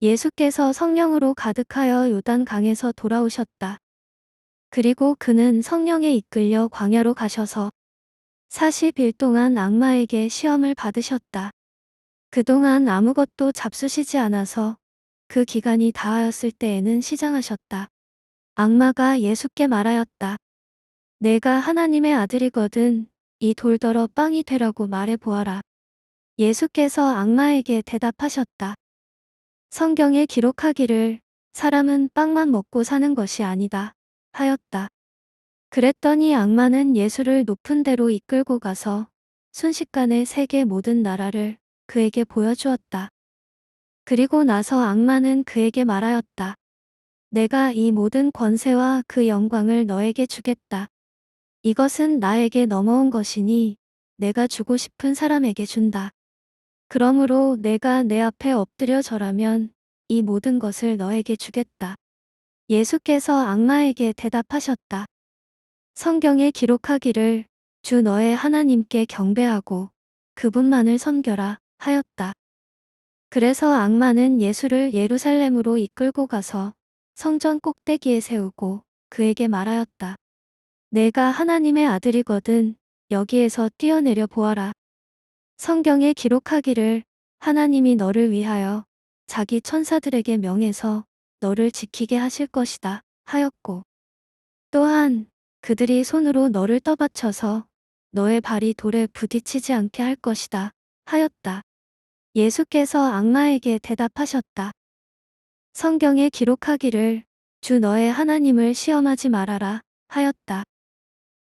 예수께서 성령으로 가득하여 요단 강에서 돌아오셨다. 그리고 그는 성령에 이끌려 광야로 가셔서 40일 동안 악마에게 시험을 받으셨다. 그동안 아무것도 잡수시지 않아서 그 기간이 다하였을 때에는 시장하셨다. 악마가 예수께 말하였다. 내가 하나님의 아들이거든 이 돌더러 빵이 되라고 말해 보아라. 예수께서 악마에게 대답하셨다. 성경에 기록하기를 사람은 빵만 먹고 사는 것이 아니다 하였다. 그랬더니 악마는 예수를 높은 데로 이끌고 가서 순식간에 세계 모든 나라를 그에게 보여주었다. 그리고 나서 악마는 그에게 말하였다. 내가 이 모든 권세와 그 영광을 너에게 주겠다. 이것은 나에게 넘어온 것이니 내가 주고 싶은 사람에게 준다. 그러므로 내가 내 앞에 엎드려 절하면 이 모든 것을 너에게 주겠다. 예수께서 악마에게 대답하셨다. 성경에 기록하기를 주 너의 하나님께 경배하고 그분만을 섬겨라 하였다. 그래서 악마는 예수를 예루살렘으로 이끌고 가서 성전 꼭대기에 세우고 그에게 말하였다. 내가 하나님의 아들이거든 여기에서 뛰어내려 보아라. 성경에 기록하기를 하나님이 너를 위하여 자기 천사들에게 명해서 너를 지키게 하실 것이다 하였고 또한 그들이 손으로 너를 떠받쳐서 너의 발이 돌에 부딪히지 않게 할 것이다 하였다. 예수께서 악마에게 대답하셨다. 성경에 기록하기를 주 너의 하나님을 시험하지 말아라 하였다.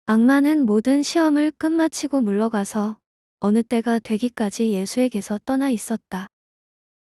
악마는 모든 시험을 끝마치고 물러가서 어느 때가 되기까지 예수에게서 떠나 있었다.